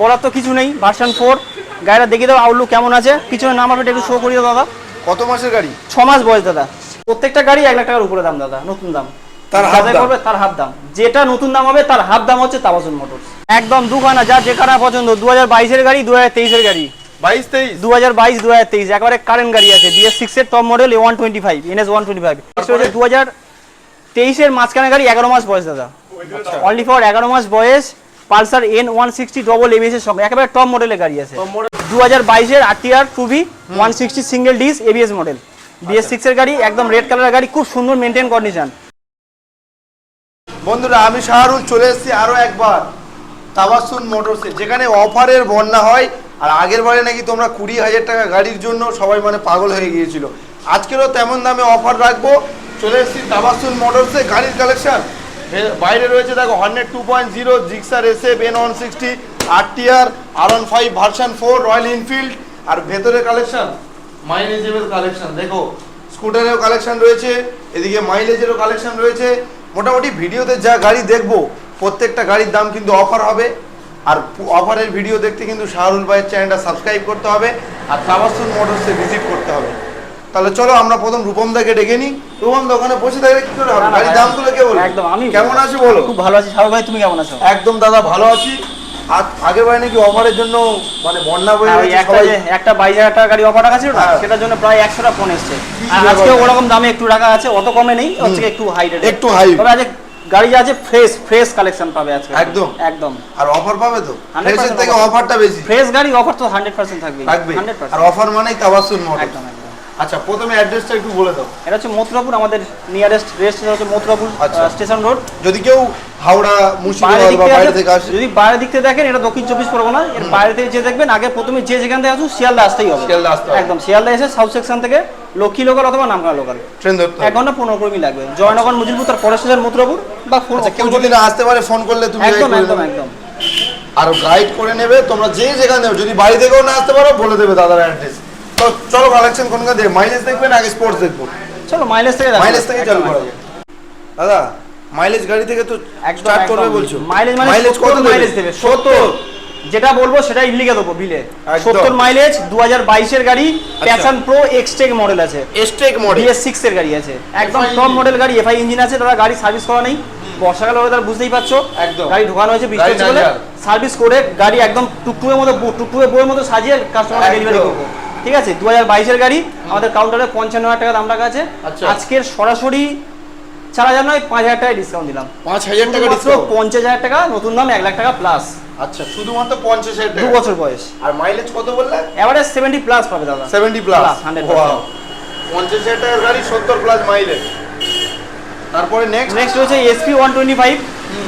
বলার তো কিছু নেই ভার্সন ফোর গাড়িটা দেখিয়ে দাও আউটলুক কেমন আছে? পিছনে নাম্বার প্লেট একটু শো করিয়ে দাদা। কত মাসের গাড়ি? ছ মাস বয়স দাদা। প্রত্যেকটা গাড়ি এক লাখ টাকার উপরে দাম দাদা নতুন দাম। তার দাম। করবে তার হাফ দাম। যেটা নতুন দাম হবে তার হাফ দাম হচ্ছে তাবাসুন মোটরস। একদম দুখানা যা যেখানে পছন্দ দু হাজার বাইশের গাড়ি দু হাজার তেইশের গাড়ি। বাইশ তেইশ? দু হাজার বাইশ দু হাজার তেইশ একবারে কারেন্ট গাড়ি আছে বিএস সিক্স এর top model one twenty five NS one twenty five দু হাজার তেইশের মাঝখানে গাড়ি এগারো মাস বয়স দাদা। অনলি ফর এগারো মাস বয়স Pulsar N one sixty double ABS এর সঙ্গে একেবারে টপ মডেলের গাড়ি আছে। দু হাজার বাইশের RTR two V one sixty single disc ABS model BS six এর গাড়ি একদম রেড কালারের গাড়ি খুব সুন্দর মেনটেন কন্ডিশন বন্ধুরা আমি শাহরুল চলে এসেছি আরও একবার তাবাসুন মোটরসে যেখানে অফারের বন্যা হয় আর আগের বারে নাকি তোমরা কুড়ি হাজার টাকা গাড়ির জন্য সবাই মানে পাগল হয়ে গিয়েছিল। আজকেরও তেমন দামে অফার রাখব চলে এসেছি তাবাসুন মোটরসে গাড়ির কালেকশন বাইরে রয়েছে দেখো hundred two point zero Gixxer S F N one sixty RTR R one five version four Royal Enfield আর ভেতরে কালেকশন মাইলেজেবল কালেকশন দেখো স্কুটারেরও কালেকশন রয়েছে, এদিকে মাইলেজেরও কালেকশন রয়েছে, মোটামুটি ভিডিওতে যা গাড়ি দেখব, প্রত্যেকটা গাড়ির দাম কিন্তু অফার হবে, আর অফারের ভিডিও দেখতে কিন্তু শাহরুল ভাইয়ের চ্যানেলটা সাবস্ক্রাইব করতে হবে, আর তাবাসুন মোটরসে ভিজিট করতে হবে। তাহলে চলো আমরা প্রথম রূপম দাকে ডেকে নিই। রূপম দা ওখানে বসে থাকলে কি করে হবে? গাড়ির দামগুলো কে বলো একদম আমি কেমন আছো বলো? খুব ভালো আছি। সাহু ভাই তুমি কেমন আছো? একদম দাদা ভালো আছি। আর আগের বারে নাকি অফারের জন্য মানে বন্যা বয়ে একটা সবাই। যে একটা বাইশ হাজার টাকা গাড়ি অফার রাখা ছিল না হ্যাঁ। সেটার জন্য প্রায় একশোটা ফোন এসছে। আর আজকে ওরকম দামে একটু রাখা আছে অত কমে নেই হচ্ছে একটু হাই রেট একটু high। তবে আজকে গাড়ি আছে ফ্রেশ ফ্রেশ কালেকশন পাবে আজকে। একদম? একদম। আর অফার পাবে তো? ফ্রেশের থেকে অফারটা বেশি। ফ্রেশ গাড়ি অফার তো হান্ড্রেড পার্সেন্ট থাকবে থাকবে আর অফার মানেই মোটর একদম একদম। আচ্ছা প্রথমে অ্যাড্রেসটা একটু বলে দাও। এটা হচ্ছে মথুরাপুর আমাদের নিয়ারেস্ট রেস্ট হচ্ছে মথুরাপুর আচ্ছা। স্টেশন রোড যদি কেউ হাওড়া মুর্শিদাবাদ বা বাইরে থেকে আসে যদি বাইরের দিক থেকে দেখেন এটা দক্ষিণ চব্বিশ পরগনা এর বাইরে থেকে যে দেখবেন আগে প্রথমে যে যেখান থেকে আসুন শিয়ালদা আসতেই হবে। শিয়ালদা আসতে একদম শিয়ালদা এসে সাউথ সেকশন থেকে লক্ষ্মী লোকাল অথবা নামখানা লোকাল ট্রেন ধরতে এক ঘণ্টা পনেরো কুড়ি মিনিট লাগবে। জয়নগর মুজিবপুর তার পরের স্টেশন মথুরাপুর বা ফোন আচ্ছা কেউ যদি না আসতে পারে ফোন করলে তুমি একদম একদম একদম। আর গাইড করে নেবে তোমরা যে যেখানে যদি বাড়ি থেকেও না আসতে পারো বলে দেবে দাদার অ্যাড্রেস তো চলো কালেকশন কোনখান দিয়ে? মাইলেজ দেখবেন আগে স্পোর্টস দেখব। চলো মাইলেজ থেকে। মাইলেজ থেকে চালু করা যাক। দাদা মাইলেজ গাড়ি থেকে তো স্টার্ট করবে বলছো? মাইলেজ মানে মাইলেজ কত মাইলেজ দেবে? সত্তর? যেটা বলব সেটাই লিখে দেবো বিলে একদম। সত্তর মাইলেজ দু হাজার বাইশের গাড়ি প্যাশন প্রো এক্সটেক মডেল আছে। এসটেক মডেল বিএস সিক্স এর গাড়ি আছে। একদম টপ মডেল গাড়ি এফআই ইঞ্জিন আছে দাদা গাড়ি সার্ভিস করা নেই। বর্ষাকাল হলে তারা বুঝতেই পারছ? একদম। গাড়ি ঢোকানো হয়েছে বৃষ্টি হচ্ছে বলে সার্ভিস করে গাড়ি একদম টুকটুকের মতো টুকটুকে বইয়ের মতো সাজিয়ে কাস্টমার ডেলিভারি করব। ঠিক আছে? দু হাজার বাইশের গাড়ি আমাদের কাউন্টারে পঞ্চান্ন হাজার টাকা দাম রাখা আছে। আচ্ছা। আজকের সরাসরি চার হাজার নয় পাঁচ হাজার টাকা ডিসকাউন্ট দিলাম। পাঁচ হাজার টাকা পঞ্চাশ হাজার টাকা নতুন দাম এক লাখ টাকা প্লাস আচ্ছা শুধুমাত্র পঞ্চাশ হাজার দু বছর বয়স। আর মাইলেজ কত বললে? এভারেজ সেভেন্টি প্লাস পাবে দাদা। Seventy plus 100%। পঞ্চাশ হাজার টাকার গাড়ি সত্তর প্লাস মাইলেজ তারপরে নেক্সট নেক্সট হচ্ছে SP one twenty five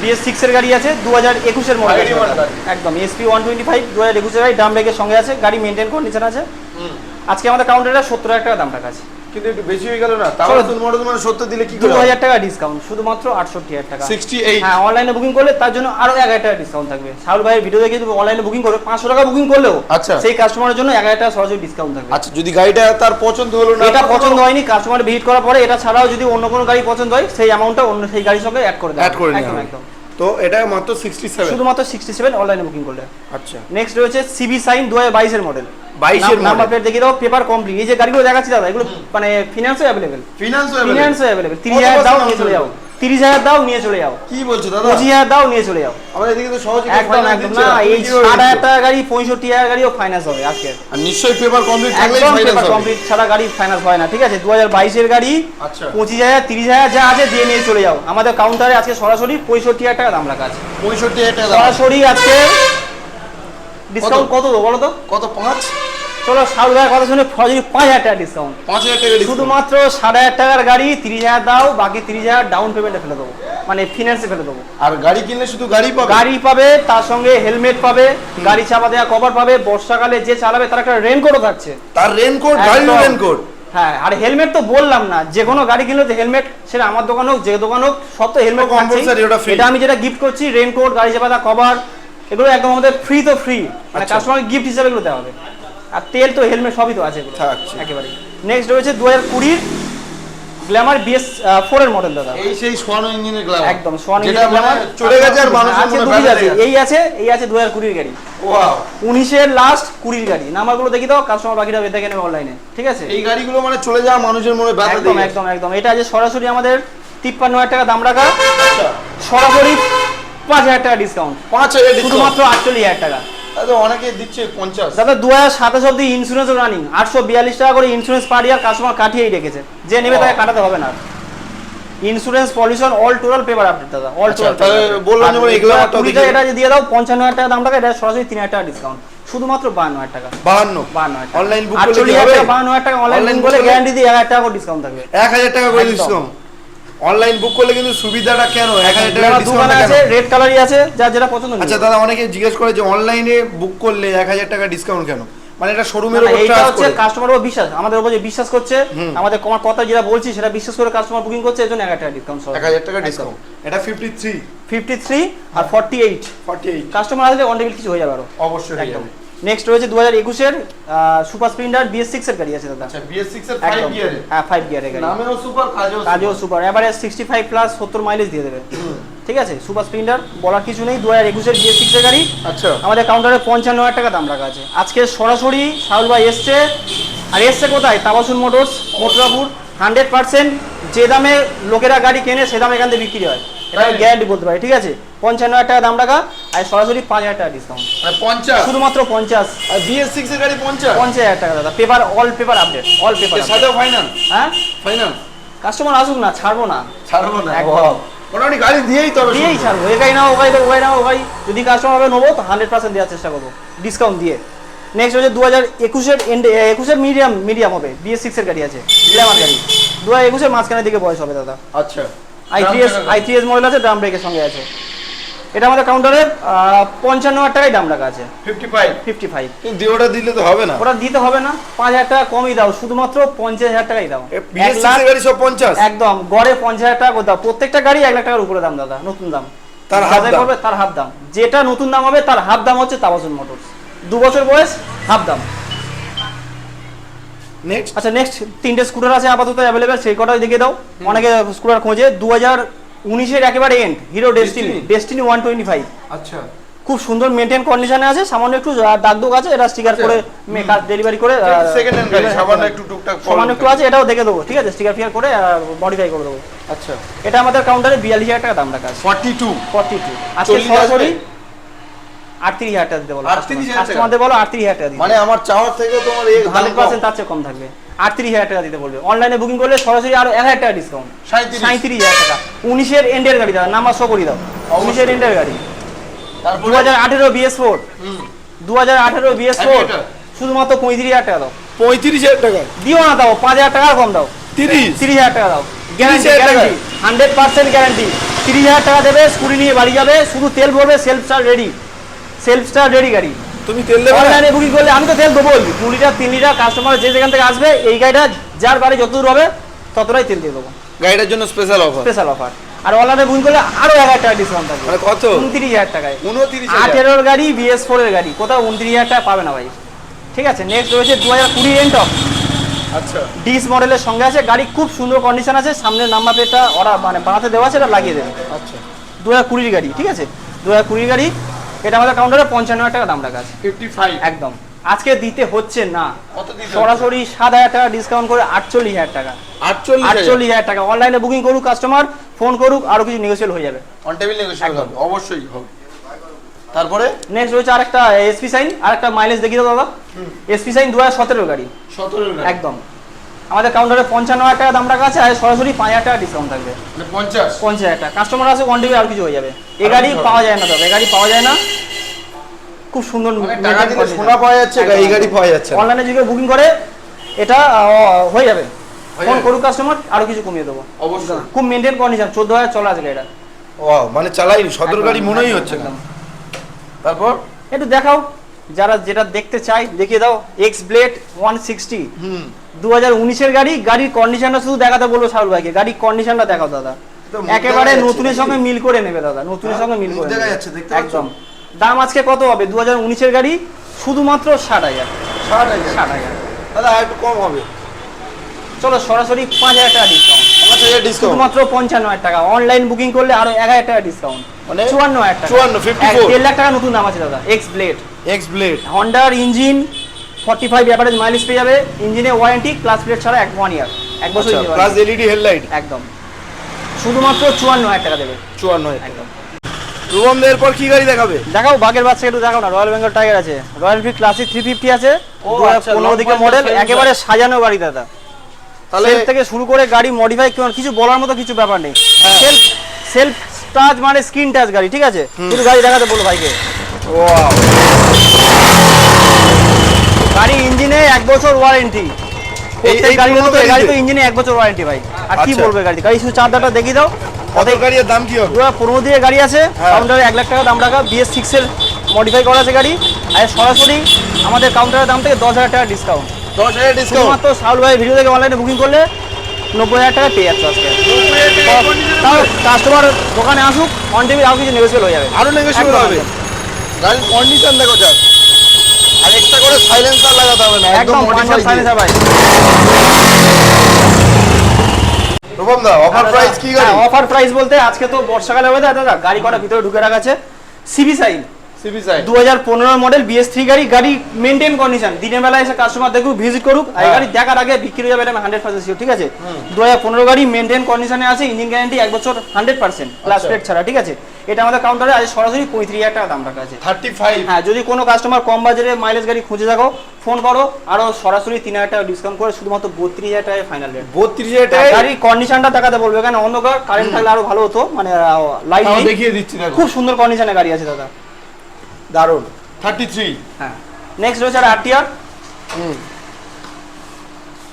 BS six এর গাড়ি আছে দু হাজার একুশের মডেল। একদম এসপি ওয়ান টোয়েন্টি ফাইভ দু হাজার একুশের গাড়ি ডাম ব্রেকের সঙ্গে আছে গাড়ি মেনটেন কন্ডিশন আছে আজকে আমাদের কাউন্টারে সত্তর হাজার টাকা দাম রাখা আছে। কিন্তু একটু বেশি হয়ে গেল না। নতুন মডেল মানে সত্তর দিলে কি করে হাজার টাকা ডিসকাউন্ট শুধুমাত্র আটষট্টি হাজার টাকা। সিক্সটি এইট হ্যাঁ অনলাইনে বুকিং করলে তার জন্য আরও এক হাজার টাকা ডিসকাউন্ট থাকবে। শাহুল ভাইয়ের ভিডিও দেখে যদি অনলাইনে বুকিং করবে পাঁচশো টাকা বুকিং করলেও আচ্ছা। সেই কাস্টমারের জন্য এক হাজার টাকা সরাসরি ডিসকাউন্ট থাকবে। আচ্ছা যদি গাড়িটা তার পছন্দ হলো না এটা পছন্দ হয়নি কাস্টমার ভিজিট করার পরে এটা ছাড়াও যদি অন্য কোনো গাড়ি পছন্দ হয় সেই অ্যামাউন্টটা অন্য সেই গাড়ির সঙ্গে অ্যাড করে দেওয়া অ্যাড করে। একদম। তো এটা মাত্র সিক্সটি সেভেন শুধুমাত্র সিক্সটি সেভেন অনলাইনে বুকিং করলে। আচ্ছা। নেক্সট রয়েছে সিবি সাইন দু হাজার বাইশের মডেল 22 এর নাম্বার প্লেট দেখিয়ে দাও পেপার কমপ্লিট এই যে গাড়িগুলো দেখাচ্ছি দাদা এগুলো মানে ফিনান্সও অ্যাভেলেবেল ফিনান্স অ্যাভেলেবেল তিরিশ কত হাজার দাও নিয়ে চলে যাও? তিরিশ হাজার দাও নিয়ে চলে যাও। কি বলছো দাদা? পঁচিশ হাজার দাও নিয়ে চলে যাও। আমাদের এদিকে তো সহজে একদম একদম। না এই ষাট হাজার টাকা গাড়ি পঁয়ষট্টি হাজার গাড়িও ফাইন্যান্স হবে আজকে। আর নিশ্চয়ই পেপার কমপ্লিট একদম পেপার কমপ্লিট ছাড়া গাড়ি ফাইন্যান্স হয় না ঠিক আছে? দু হাজার বাইশের গাড়ি আচ্ছা। পঁচিশ হাজার তিরিশ হাজার যা আছে দিয়ে নিয়ে চলে যাও। আমাদের কাউন্টারে আজকে সরাসরি পঁয়ষট্টি হাজার টাকা দাম রাখা আছে। পঁয়ষট্টি হাজার টাকা সরাসরি আজকে ডিসকাউন্ট কত দেবো বলো তো? কত পাঁচ? চলো সাত হাজার কথা শুনে সরাসরি পাঁচ হাজার টাকা ডিসকাউন্ট পাঁচ হাজার টাকা শুধুমাত্র সাড়ে হাজার টাকার গাড়ি তিরিশ হাজার দাও বাকি তিরিশ হাজার ডাউন পেমেন্টে ফেলে দেবো। মানে ফিনান্সে ফেলে দেবো। আর গাড়ি কিনলে শুধু গাড়ি পাবে? গাড়ি পাবে তার সঙ্গে হেলমেট পাবে গাড়ি চাপা দেওয়া কভার পাবে বর্ষাকালে যে চালাবে তার একটা রেনকোটও থাকছে। তার রেনকোট একদম। রেনকোট হ্যাঁ আর হেলমেট তো বললাম না যে কোনো গাড়ি কিনলে তো হেলমেট সেটা আমার দোকান হোক যে দোকান হোক সব তো হেলমেট এটা আমি যেটা গিফট করছি রেনকোট গাড়ি চাপা দেওয়া কভার এগুলো একদম আমাদের ফ্রি তো ফ্রি মানে। কাস্টমার গিফট হিসাবে এগুলো দেওয়া হবে। আর তেল তো হেলমেট সবই তো আছে এগুলো একেবারে নেক্সট রয়েছে দু হাজার কুড়ির গ্ল্যামার বিএস ফোর এর মডেল দাদা। এই সেই সোয়ানো ইঞ্জিনের গ্লামার একদম সোয়ান যেটা মানে চলে গেছে আর মানুষের আছে মনে আছে এই আছে এই আছে দু হাজার কুড়ির গাড়ি। ওয়াও উনিশের লাস্ট কুড়ির গাড়ি। নাম্বারগুলো দেখি দাও কাস্টমার বাকিটা দেখে নেবে অনলাইনে ঠিক আছে? এই গাড়িগুলো মানে চলে যাওয়া মানুষের মনে ব্যথা একদম দিয়ে একদম একদম। এটা যে সরাসরি আমাদের তিপ্পান্ন হাজার টাকা দাম রাখা আচ্ছা। সরাসরি পাঁচ হাজার টাকা ডিসকাউন্ট পাঁচ হাজার ডিসকাউন্ট শুধুমাত্র আটচল্লিশ হাজার টাকা। তো অনেকে দিচ্ছে পঞ্চাশ। দাদা দু হাজার সাতাশ অব্দি ইন্স্যুরেন্স রানিং আটশো বিয়াল্লিশ টাকা করে ইন্স্যুরেন্স পার ইয়ার কাস্টমার কাটিয়েই রেখেছে। যে নেবে তাকে কাটাতে হবে না insurance pollution all total paper update দাদা। অল আচ্ছা, টোটাল বললাম যেমন এগুলো আমারটাও কুড়িটা দেখিয়ে এটা যে দিয়ে দাও পঞ্চান্ন হাজার টাকা দাম টাকা এটা সরাসরি তিন হাজার টাকা ডিসকাউন্ট শুধুমাত্র হাজার টাকা। অনলাইন বুক করলে হবে? টাকা হাজার টাকা অনলাইন Online বুক book করলে করলে- গ্যারান্টি দিয়ে এক হাজার টাকা করে ডিসকাউন্ট থাকবে। এক হাজার টাকা করে ডিসকাউন্ট অনলাইন বুক করলে কিন্তু সুবিধাটা কেন? এক হাজার টাকা আমার আছে রেড কালারই আছে যার যেটা পছন্দ আচ্ছা দাদা অনেকে জিজ্ঞেস করে যে অনলাইনে বুক করলে এক হাজার টাকা ডিসকাউন্ট কেন? মানে এটা শোরুমের উপর ট্রাস্ট হচ্ছে করে। কাস্টমারের উপর বিশ্বাস। আমাদের উপর যে বিশ্বাস করছে আমাদের আমার কথা যেটা বলছি সেটা বিশ্বাস করে কাস্টমার বুকিং করছে এজন্য এক হাজার টাকা ডিসকাউন্ট এক হাজার টাকা ডিসকাউন্ট এটা ফিফটি থ্রি ফিফটি থ্রি আর forty eight forty eight customer আসলে অন কিছু হয়ে যাবে আরও। অবশ্যই একদম। নেক্সট রয়েছে দু হাজার একুশের সুপার স্প্লেন্ডার বিএস সিক্স এর গাড়ি আছে দাদা। আচ্ছা হ্যাঁ ফাইভ গিয়ারের গাড়ি। কাজেও কাজেও সুপার এবারে সিক্সটি ফাইভ প্লাস সত্তর মাইলেজ দিয়ে দেবে। ঠিক আছে? সুপার স্প্লেন্ডার বলার কিছু নেই। দু হাজার একুশের বিএস সিক্স এর গাড়ি। আচ্ছা। আমাদের কাউন্টারে পঞ্চান্ন হাজার টাকা দাম রাখা আছে। আজকে সরাসরি সাউল ভাই এসছে। আর এসছে কোথায়? তাবাসুন মোটরস মোটরাপুর হান্ড্রেড পার্সেন্ট যে দামে লোকেরা গাড়ি কেনে সে দামে এখান থেকে বিক্রি হয়। এটা? গ্যারান্টি বলতে পারি ঠিক আছে? পঞ্চান্ন হাজার টাকা দাম রাখা আর সরাসরি পাঁচ হাজার টাকা ডিসকাউন্ট মানে পঞ্চাশ? শুধুমাত্র পঞ্চাশ। আর বিএস সিক্স এর গাড়ি পঞ্চাশ? পঞ্চাশ হাজার টাকা দাদা। Paper all paper update all paper সাথেও ফাইনাল হ্যাঁ? ফাইনাল কাস্টমার আসুক না ছাড়বো না। ছাড়বো না? একদম। মোটামুটি গাড়ি দিয়েই তবে দিয়েই ছাড়বো। একাই নাও ওকাই ওকাই নাও ওকাই। যদি কাস্টমার হবে নেব তো হান্ড্রেড পার্সেন্ট দেওয়ার চেষ্টা করব। ডিসকাউন্ট দিয়ে। নেক্সট হচ্ছে দু হাজার একুশের এন্ড একুশের মিডিয়াম মিডিয়াম হবে। বিএস সিক্সের গাড়ি আছে। গ্ল্যামার গাড়ি। দু হাজার একুশের মাঝখানের দিকে বয়স হবে দাদা। আচ্ছা। I three S I three S model আছে ড্রাম ব্রেকের সঙ্গে আছে। এটা আমাদের কাউন্টারে পঞ্চান্ন হাজার টাকায় দাম রাখা আছে। ফিফটি ফাইভ ফিফটি ফাইভ কিন্তু ওটা দিলে তো হবে না। ওটা দিতে হবে না পাঁচ হাজার টাকা কমই দাও শুধুমাত্র পঞ্চাশ হাজার টাকাই দাও। গাড়ি সব পঞ্চাশ? একদম গড়ে পঞ্চাশ হাজার টাকা করে দাও। প্রত্যেকটা গাড়ি এক লাখ টাকার উপরে দাম দাদা নতুন দাম। তার যাচাই দাম। করবে তার হাফ দাম। যেটা নতুন দাম হবে তার হাফ দাম হচ্ছে তাবাসুন মোটরস। দু বছর বয়স হাফ দাম। নেক্সট আচ্ছা নেক্সট তিনটে স্কুটার আছে আপাতত অ্যাভেলেবেল সেই কটাই দেখিয়ে দাও। অনেকে স্কুটার খোঁজে। দু হাজার উনিশের একেবারে end Hero Destini Destini one twenty five আচ্ছা। খুব সুন্দর মেনটেন কন্ডিশনে আছে সামান্য একটু দাগ দোগ আছে এটা স্টিকার আচ্ছা। করে ডেলিভারি করে সেকেন্ড হ্যান্ড গাড়ি সামান্য একটু টুকটাক সামান্য একটু আছে এটাও দেখে দেবো ঠিক আছে? স্টিকার ফিকার করে মডিফাই করে দেবো। আচ্ছা। এটা আমাদের কাউন্টারে বিয়াল্লিশ হাজার টাকা দাম রাখা আছে। ফর্টি টু ফর্টি টু আজকে সরাসরি? আটত্রিশ হাজার টাকা দিতে বলো 38,000 টাকা? কাস্টমারদের বলো আটত্রিশ হাজার টাকা দিতে মানে আমার চাওয়ার থেকে তোমার হান্ড্রেড পার্সেন্ট তার চেয়ে কম থাকবে। আটত্রিশ হাজার টাকা দিতে বলবে। অনলাইনে বুকিং করলে সরাসরি আরও এক হাজার টাকা ডিসকাউন্ট সাঁত্রিশ হাজার টাকা। উনিশের এন্ডের গাড়ি দাও নাম্বার শো করে দাও। উনিশের এন্ডের গাড়ি। দু তারপরে? হাজার আঠেরো বিএস ফোর হুম, দু হাজার আঠেরো বিএস ফোর Aviator? শুধুমাত্র পঁয়ত্রিশ হাজার টাকা দাও। পঁয়ত্রিশ হাজার টাকা? দিও না দাও পাঁচ হাজার টাকা কম দাও। তিরিশ। তিরিশ হাজার টাকা দাও। গ্যারান্টি 30,000 টাকা? গ্যারান্টি হান্ড্রেড পার্সেন্ট গ্যারান্টি তিরিশ হাজার টাকা দেবে স্কুটি নিয়ে বাড়ি যাবে শুধু তেল ভরবে self start ready self start ready গাড়ি। তুমি তেল দেবে? অনলাইনে বুকিং করলে আমি তো তেল দেবোই। দু লিটার তিন লিটার কাস্টমার যে যেখান থেকে আসবে এই গাড়িটা যার বাড়ি যতদূর হবে ততটাই তেল দিয়ে দেবো। গাড়িটার জন্য স্পেশাল অফার স্পেশাল অফার আর অনলাইনে বুকিং করলে আরও এক হাজার টাকা ডিসকাউন্ট থাকবে। মানে কত? উনত্রিশ হাজার টাকায়। উনত্রিশ আঠেরোর গাড়ি বিএস ফোর এর গাড়ি। কোথাও উনত্রিশ হাজার টাকা পাবে না ভাই। ঠিক আছে নেক্সট রয়েছে দু হাজার কুড়ি এন্টক আচ্ছা। ডিস মডেলের সঙ্গে আছে। গাড়ি খুব সুন্দর কন্ডিশন আছে। সামনের নাম্বার প্লেটটা ওরা মানে বানাতে দেওয়া আছে এটা লাগিয়ে দেবে। আচ্ছা। দু হাজার কুড়ির গাড়ি ঠিক আছে? দু হাজার কুড়ির গাড়ি এটা আমাদের কাউন্টারে পঞ্চান্ন হাজার টাকা দাম রাখা আছে। ফিফটি ফাইভ একদম। আজকে দিতে হচ্ছে না। সরাসরি সাত হাজার টাকা ডিসকাউন্ট করে আটচল্লিশ হাজার টাকা। আটচল্লিশ হাজার? টাকা। অনলাইনে বুকিং করুক কাস্টমার ফোন করুক আরও কিছু নেগোসিয়েট হয়ে যাবে। অন টেবিল নেগোশিয়েবল হবে। অবশ্যই হবে। তারপরে? নেক্সট রয়েছে আরেকটা এসপি সাইন আরেকটা মাইলেজ দেখিয়ে দাও দাদা। এসপি সাইন দু হাজার সতেরো গাড়ি। সতেরো একদম। আমাদের কাউন্টারে পঞ্চান্ন হাজার টাকা দাম রাখা আছে আর সরাসরি পাঁচ হাজার টাকা ডিসকাউন্ট থাকবে। মানে পঞ্চাশ? পঞ্চাশ হাজার টাকা। কাস্টমার আছে ওয়ান টিভি আর কিছু হয়ে যাবে। এ গাড়ি পাওয়া যায় না তবে এ গাড়ি পাওয়া যায় না। খুব সুন্দর মানে সোনা পাওয়া যাচ্ছে এই গাড়ি পাওয়া যাচ্ছে অনলাইনে যদি বুকিং করে এটা হয়ে যাবে। ফোন। করুক কাস্টমার আরও কিছু কমিয়ে দেবো। অবশ্যই। খুব মেনটেন কন্ডিশন চোদ্দ হাজার চলা আছে গাড়িটা। ওয়াও মানে চালাইনি সদর গাড়ি মনেই হচ্ছে না। তারপর? একটু দেখাও যারা যেটা দেখতে চাই দেখিয়ে দাও। এক্স ব্লেড ওয়ান সিক্সটি হুম। দু হাজার উনিশের গাড়ি গাড়ির কন্ডিশনটা শুধু দেখাতে বলব সাউল ভাইকে। গাড়ির কন্ডিশনটা দেখাও দাদা। একেবারে নতুনের সঙ্গে মিল করে নেবে দাদা নতুনের হ্যাঁ, সঙ্গে মিল করে একদম। দাম আজকে কত হবে? দু হাজার উনিশের গাড়ি শুধুমাত্র ষাট হাজার। ষাট হাজার? ষাট হাজার। দাদা একটু কম হবে। চলো সরাসরি পাঁচ হাজার টাকা ডিসকাউন্ট শুধুমাত্র পঞ্চান্ন হাজার টাকা। অনলাইন বুকিং করলে আরও এক হাজার টাকা ডিসকাউন্ট মানে চুয়ান্ন হাজার টাকা। 54, 54 এক দেড় লাখ টাকা নতুন দাম আছে দাদা। X Blade X Blade হন্ডার engine forty five average mileage পেয়ে যাবে ইঞ্জিনে ওয়ারেন্টি ক্লাস প্লেট ছাড়া এক ওয়ান ইয়ার এক বছর প্লাস এলইডি হেডলাইট একদম। শুধুমাত্র চুয়ান্ন হাজার টাকা দেবে। চুয়ান্ন হাজার একদম। রুবম এরপর কি গাড়ি দেখাবে? দেখাও বাঘের বাচ্চা একটু দেখাও না রয়্যাল বেঙ্গল টাইগার আছে। Royal field Classic three fifty আছে। আচ্ছা, পনেরো দিকে মডেল একেবারে সাজানো গাড়ি দাদা। তাহলে থেকে শুরু করে গাড়ি মডিফাই কিছু বলার মতো কিছু ব্যাপার নেই। সেলফ সেলফ টাচ মানে স্ক্রিন টাচ গাড়ি ঠিক আছে? শুধু গাড়ি দেখাতে বলো ভাইকে। ওয়াও গাড়ি ইঞ্জিনে এক বছর ওয়ারেন্টি এই প্রত্যেক গাড়ির মতো গাড়ি তো ইঞ্জিনে এক বছর ওয়ারেন্টি ভাই। আর কি আচ্ছা। বলবে গাড়ি গাড়ি শুধু চার্জারটা দেখিয়ে দাও। গাড়ির দাম কি হবে? দু পনেরো দিয়ে গাড়ি আছে। হ্যাঁ। কাউন্টারে এক লাখ টাকা দাম রাখা বিএস মডিফাই করা আছে গাড়ি। আর সরাসরি আমাদের কাউন্টারের দাম থেকে দশ হাজার টাকা ডিসকাউন্ট দশ হাজার ডিসকাউন্ট সাউল ভাই ভিডিও থেকে অনলাইনে বুকিং করলে নব্বই হাজার টাকা পেয়ে যাচ্ছে আজকে। তাও কাস্টমার দোকানে আসুক অন টিভি আরও কিছু হয়ে যাবে। আরও নেগোসিয়েবল হবে। গাড়ির কন্ডিশন দেখো যাক এক্সট্রা করে সাইলেন্সার লাগাতে হবে না একদম মডিফাই সাইলেন্সার ভাই। রূপম দা অফার প্রাইস কি গাড়ি? অফার প্রাইস বলতে আজকে তো বর্ষাকালে ওয়েদার দাদা গাড়ি কটা ভিতরে ঢুকে রাখা আছে? CB Shine CB model BS three গাড়ি গাড়ি মেনটেন কন্ডিশন দিনের বেলা এসে কাস্টমার দেখুক ভিজিট করুক আর হ্যাঁ। গাড়ি দেখার আগে বিক্রি হয়ে যাবে এটা হান্ড্রেড পার্সেন্ট ঠিক আছে? দু হাজার পনেরো গাড়ি মেনটেন কন্ডিশনে আছে ইঞ্জিন গ্যারান্টি এক বছর হান্ড্রেড পার্সেন্ট প্লাস আচ্ছা। প্লেট ছাড়া ঠিক আছে? এটা আমাদের কাউন্টারে আজ সরাসরি পঁয়ত্রিশ হাজার টাকা দাম রাখা আছে। থার্টি ফাইভ হ্যাঁ যদি কোনো কাস্টমার কম বাজারে মাইলেজ গাড়ি খুঁজে থাকো ফোন করো আরও সরাসরি তিন হাজার টাকা ডিসকাউন্ট করে শুধুমাত্র বত্রিশ হাজার টাকায় ফাইনাল রেট বত্রিশ হাজার টাকা গাড়ির কন্ডিশনটা দেখাতে বলবে কেন অন্ধকার কারেন্ট থাকলে আরও ভালো হতো মানে লাইট দেখিয়ে দিচ্ছি খুব সুন্দর কন্ডিশনে গাড়ি আছে দাদা। দারুণ থার্টি থ্রি হ্যাঁ। নেক্সট রয়েছে আর আরটিআর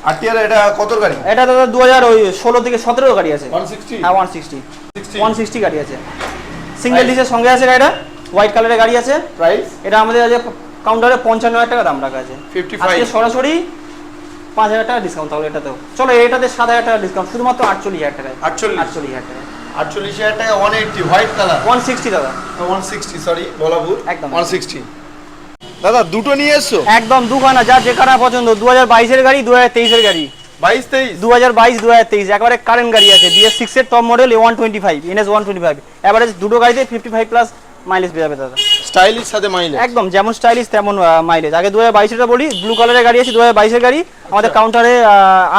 আরটিআর এটা কত গাড়ি? এটা দাদা দু হাজার ওই ষোলো থেকে সতেরো গাড়ি আছে। ওয়ান সিক্সটি হ্যাঁ one sixty sixty one sixty গাড়ি আছে। সিঙ্গেল? ডিসের সঙ্গে আছে গাড়িটা? হোয়াইট কালারের গাড়ি আছে। প্রাইস এটা আমাদের আছে কাউন্টারে পঞ্চান্ন হাজার টাকা দাম রাখা আছে। 55 আজকে সরাসরি পাঁচ হাজার টাকা ডিসকাউন্ট তাহলে এটাতেও। চলো এটাতে সাত হাজার টাকা ডিসকাউন্ট শুধুমাত্র আটচল্লিশ হাজার টাকায়। আটচল্লিশ? আটচল্লিশ হাজার টাকা আটচল্লিশ হাজার টাকা one eighty white colour one sixty দাদা। ওয়ান সিক্সটি সরি বলাপুর একদম। ওয়ান সিক্সটি দাদা দুটো নিয়ে এসছো? একদম দুখানা যা যে কানা পছন্দ। দু হাজার বাইশের গাড়ি দু হাজার তেইশের গাড়ি। বাইশ তেইশ? দু হাজার বাইশ দু হাজার তেইশ। একেবারে কারেন্ট গাড়ি আছে। বিএস সিক্স এর top model one twenty five NS one twenty five average দুটো গাড়িতে ফিফটি ফাইভ প্লাস মাইলেজ পেয়ে যাবে দাদা। স্টাইলিশ সাথে মাইলেজ একদম যেমন স্টাইলিশ তেমন মাইলেজ আগে দু হাজার বাইশেরটা বলি ব্লু কালারের গাড়ি আছে দু হাজার বাইশের গাড়ি। আমাদের কাউন্টারে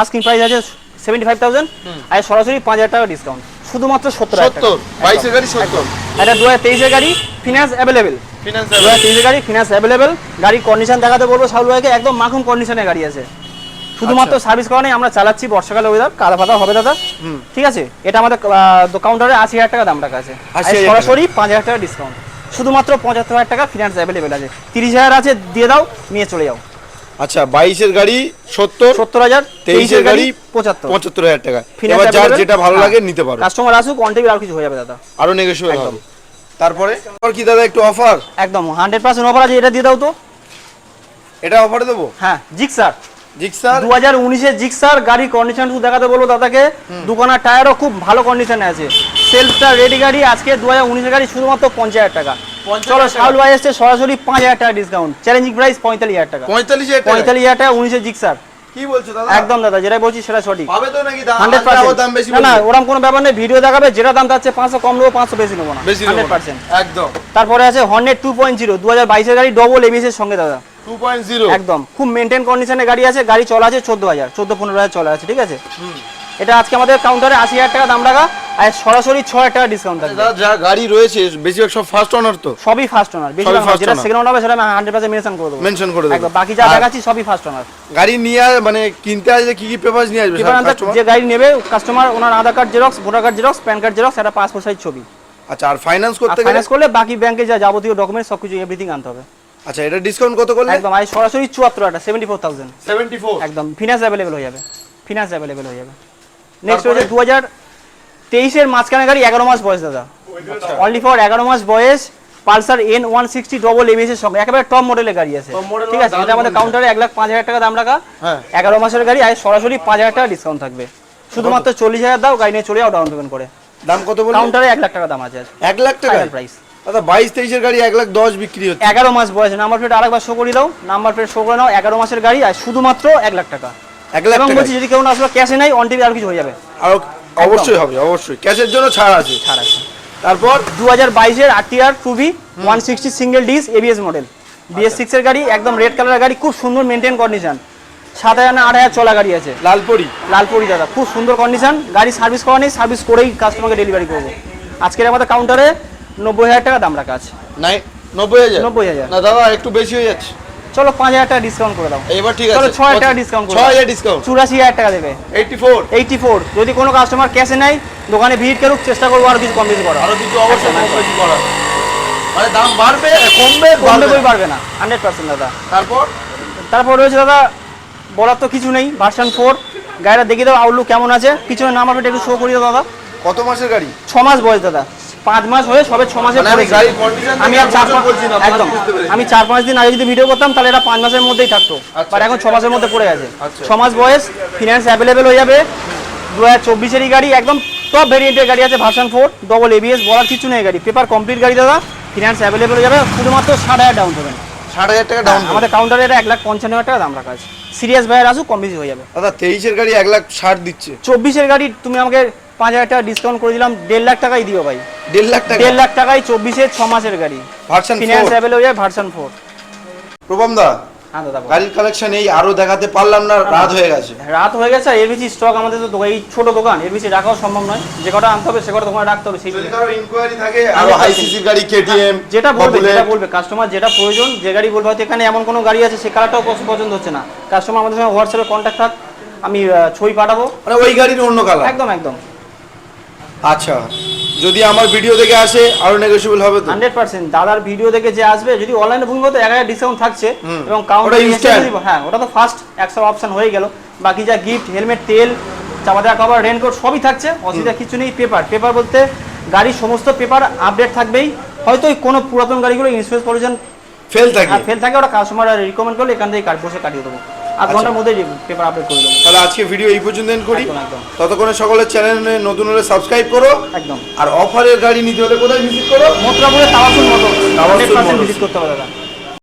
আস্কিং প্রাইস আছে সেভেন্টি ফাইভ থাউজেন্ড আর সরাসরি পাঁচ হাজার টাকা ডিসকাউন্ট শুধুমাত্র সত্তর সত্তর বাইশের গাড়ি সত্তর। এটা দু হাজার তেইশের গাড়ি ফিনান্স অ্যাভেলেবেল ফিনান্স দু হাজার তেইশের গাড়ি ফিনান্স অ্যাভেলেবেল গাড়ির কন্ডিশন দেখাতে বলব সাউল ভাইকে একদম মাখুম কন্ডিশনের গাড়ি আছে। শুধুমাত্র সার্ভিস করা নেই আমরা চালাচ্ছি বর্ষাকালে ওয়েদার কাদা ফাদা হবে দাদা। ঠিক আছে? এটা আমাদের কাউন্টারে আশি হাজার টাকা দাম রাখা আছে। সরাসরি পাঁচ হাজার টাকা ডিসকাউন্ট শুধুমাত্র পঁচাত্তর হাজার টাকা ফিনান্স অ্যাভেলেবেল আছে। তিরিশ হাজার আছে দিয়ে দাও নিয়ে চলে যাও। আচ্ছা বাইশের গাড়ি সত্তর সত্তর হাজার তেইশের গাড়ি পঁচাত্তর। পঁচাত্তর হাজার টাকা। এবার যার যেটা ভালো হ্যাঁ। লাগে নিতে পারো। কাস্টমার আসুক টেবিল আর কিছু হয়ে যাবে দাদা। আরও নেগোসিয়েবল একদম। হবে তারপরে? আর কি দাদা একটু অফার একদম হান্ড্রেড পার্সেন্ট অফার আছে এটা দিয়ে দাও তো। এটা অফারে দেবো? হ্যাঁ জিক্সার জিক্সার? দু হাজার উনিশের জিক্সার গাড়ি কন্ডিশন শুধু দেখাতে বলব দাদাকে। দুখানা টায়ারও খুব ভালো কন্ডিশনে আছে। সেলফটা রেডি গাড়ি আজকে দু হাজার উনিশের গাড়ি শুধুমাত্র টাকা। চলো ভাই সরাসরি টাকা ডিসকাউন্ট চ্যালেঞ্জিং প্রাইস পঁয়তাল্লিশ হাজার টাকা। জিক্সার। কি বলছো দাদা? একদম দাদা যেটা বলছি সেটা সঠিক। পাবে তো নাকি দাম? দাম বেশি না না ওরকম কোনো ব্যাপার নেই ভিডিও দেখাবে যেটা দাম যাচ্ছে পাঁচশো কম নেব পাঁচশো বেশি নেব না। একদম। তারপরে আছে হর্নেট টু পয়েন্ট জিরো দু হাজার বাইশের গাড়ি ডবল এবিএস এর সঙ্গে দাদা। টু পয়েন্ট জিরো একদম। খুব মেনটেন কন্ডিশনে গাড়ি আছে গাড়ি চলা আছে চোদ্দ হাজার চোদ্দ পনেরো হাজার চলা আছে ঠিক আছে? এটা আজকে আমাদের কাউন্টারে আশি হাজার টাকা দাম রাখা আর সরাসরি টাকা ডিসকাউন্ট থাকবে। দাদা যা গাড়ি রয়েছে বেশিরভাগ সব ফার্স্ট অনার তো। সবই ফার্স্ট ওনার বেশি সবই যেটা সেকেন্ড ওনার হবে সেটা আমি হান্ড্রেড পার্সেন্ট মেনশন করে দেবো। মেনশন করে দেবো। একদম বাকি যা দেখাচ্ছি সবই ফার্স্ট ওনার গাড়ি নিয়ে মানে কিনতে আসলে কি কি পেপারস নিয়ে আসবে? Customer? যে গাড়ি নেবে customer owner Aadhaar card xerox voter card xerox PAN card xerox একটা পাসপোর্ট সাইজ ছবি। আচ্ছা আর ফাইন্যান্স করতে গেলে? ফাইন্যান্স করলে বাকি ব্যাংকে যা যাবতীয় ডকুমেন্ট সব কিছু এভরিথিং আনতে হবে। আচ্ছা এটা ডিসকাউন্ট কত করলে? একদম আজ সরাসরি চুয়াত্তর হাজার সেভেন্টি ফোর থাউজেন্ড 74 একদম ফিনান্স অ্যাভেলেবেল হয়ে যাবে ফিনান্স অ্যাভেলেবেল হয়ে যাবে। নেক্সট হচ্ছে দু হাজার তেইশের মাঝখানে গাড়ি এগারো মাস বয়স দাদা। অনলি ফর এগারো মাস বয়স Pulsar N one sixty double ABS এর সঙ্গে একেবারে টপ মডেলের গাড়ি আছে। ঠিক আছে এটা আমাদের কাউন্টারে এক লাখ পাঁচ হাজার টাকা দাম রাখা। হ্যাঁ। এগারো মাসের গাড়ি আর সরাসরি পাঁচ হাজার টাকা ডিসকাউন্ট থাকবে। শুধুমাত্র চল্লিশ হাজার দাও গাড়ি নিয়ে চলে যাও ডাউন পেমেন্ট করে। দাম কত বললে? কাউন্টারে এক লাখ টাকা দাম আছে এক লাখ টাকা প্রাইস দাদা বাইশ তেইশের গাড়ি এক লাখ দশ বিক্রি হচ্ছে। এগারো মাস বয়স নাম্বার প্লেট আরেকবার শো করে দাও। নাম্বার প্লেট শো করে নাও এগারো মাসের গাড়ি আর শুধুমাত্র এক লাখ টাকা। এক লাখ বলছি যদি কেউ না আসলে ক্যাশে নাই অন টিভি আর কিছু হয়ে যাবে। আর অবশ্যই হবে অবশ্যই। ক্যাশের জন্য ছাড় আছে। ছাড় আছে। তারপর? দু হাজার বাইশের RTR two B one sixty single disc ABS model BS সিক্সের গাড়ি একদম রেড কালারের গাড়ি খুব সুন্দর মেনটেন কন্ডিশন সাত হাজার না আট হাজার চলা গাড়ি আছে। লালপরি। লালপুরি দাদা খুব সুন্দর কন্ডিশন গাড়ি সার্ভিস করা নেই সার্ভিস করেই কাস্টমারকে ডেলিভারি করব। আজকের আমাদের কাউন্টারে নব্বই হাজার টাকা দাম রাখা আছে। নাই নব্বই হাজার? নব্বই হাজার। না দাদা একটু বেশি হয়ে যাচ্ছে। চলো পাঁচ হাজার টাকা ডিসকাউন্ট করে দাও। এবার ঠিক চলো আছে। ছ হাজার টাকা ডিসকাউন্ট ছ হাজার ডিসকাউন্ট চুরাশি হাজার টাকা দেবে। এইটটি ফোর এইটি ফোর যদি কোনো কাস্টমার ক্যাশে নেয় দোকানে ভিড় করুক চেষ্টা করব আর কিছু কম বেশি করা আরও কিছু অবশ্যই কম বেশি করা মানে দাম বাড়বে কমবে কমবে বাড়বে না। হান্ড্রেড পার্সেন্ট দাদা। তারপর? তারপর রয়েছে দাদা বলার তো কিছু নেই। ভার্সন ফোর গাড়িটা দেখিয়ে দাও আউটলুক কেমন আছে। পিছনে নাম্বার প্লেট একটু শো করিয়ে দাও দাদা। কত মাসের গাড়ি? ছ মাস বয়স দাদা। পাঁচ মাস হয়ে সবে ছ মাসে মানে আমি আর চার একদম। আমি চার পাঁচ দিন আগে যদি ভিডিও করতাম তাহলে এটা পাঁচ মাসের মধ্যেই থাকতো। আচ্ছা। বাট এখন ছ মাসের মধ্যে পড়ে গেছে। আচ্ছা। ছ মাস বয়স ফিনান্স অ্যাভেলেবেল হয়ে যাবে। দু হাজার চব্বিশেরই গাড়ি একদম টপ ভেরিয়েন্টের গাড়ি আছে ভার্সন ফোর ডবল এবিএস বলার কিছু নেই গাড়ি। পেপার কমপ্লিট গাড়ি দাদা ফিনান্স অ্যাভেলেবেল হয়ে যাবে শুধুমাত্র ষাট হাজার ডাউন পেমেন্ট ষাট হাজার টাকা ডাউন আমাদের কাউন্টারে এটা এক লাখ পঞ্চান্ন হাজার টাকা দাম রাখা আছে। সিরিয়াস ভাইয়ের আসুক কম বেশি হয়ে যাবে। দাদা তেইশের গাড়ি এক লাখ ষাট দিচ্ছে। চব্বিশের গাড়ি তুমি আমাকে পাঁচ হাজার টাকা ডিসকাউন্ট করে দিলাম দেড় লাখ টাকাই দিও ভাই। দেড় লাখ টাকা? দেড় লাখ টাকায় চব্বিশের ছ মাসের গাড়ি। ভার্সন ফিনান্স অ্যাভেল হয়ে যায় ভার্সন ফোর প্রবম দা হ্যাঁ দাদা। গাড়ির কালেকশন এই আরও দেখাতে পারলাম না রাত হয়ে গেছে। রাত হয়ে গেছে আর এর বেশি স্টক আমাদের তো এই ছোট দোকান এর বেশি রাখাও সম্ভব নয়। যে কটা আনতে হবে সে কটা দোকানে রাখতে হবে সেই ইনকোয়ারি থাকে আরও হাই সিসির গাড়ি কেটিএম যেটা বলবে যেটা বলবে কাস্টমার যেটা প্রয়োজন যে গাড়ি বলবে হয়তো এখানে এমন কোনো গাড়ি আছে সে কালারটাও পছ- পছন্দ হচ্ছে না। কাস্টমার আমাদের সঙ্গে হোয়াটসঅ্যাপে কন্ট্যাক্ট থাক আমি ছবি পাঠাবো। মানে ওই গাড়ির অন্য কালার একদম একদম। আচ্ছা যদি আমার ভিডিও দেখে আসে আরও নেগোসিয়েবল হবে তো? Hundred percent. দাদার ভিডিও দেখে যে আসবে যদি অনলাইনে বুকিং করতে এক হাজার ডিসকাউন্ট থাকছে। এবং কাউন্টার? হ্যাঁ ওটা তো ফার্স্ট একশো অপশন হয়ে গেল। বাকি যা গিফট হেলমেট তেল চাপা দেওয়া কভার রেনকোট সবই থাকছে। অসুবিধা কিছু নেই পেপার পেপার বলতে গাড়ির সমস্ত পেপার আপডেট থাকবেই। হয়তো কোনো পুরাতন গাড়িগুলো ইন্স্যুরেন্স পলিউশন ফেল থাকে। ফেল থাকে ওটা কাস্টমার রিকমেন্ড করলে এখান থেকে বসে কাটিয়ে দেবো। আধ আচ্ছা। ঘণ্টার মধ্যে পেপার আপডেট করে দেবো। তাহলে আজকে ভিডিও এই পর্যন্ত এন্ড করি। ততক্ষণে সকলের চ্যানেলে নতুন হলে সাবস্ক্রাইব করো। একদম। আর অফারের গাড়ি নিতে হলে কোথায় ভিজিট করো? মথুরাপুরে তাওয়াসুল মতো। ভিজিট করতে হবে দাদা।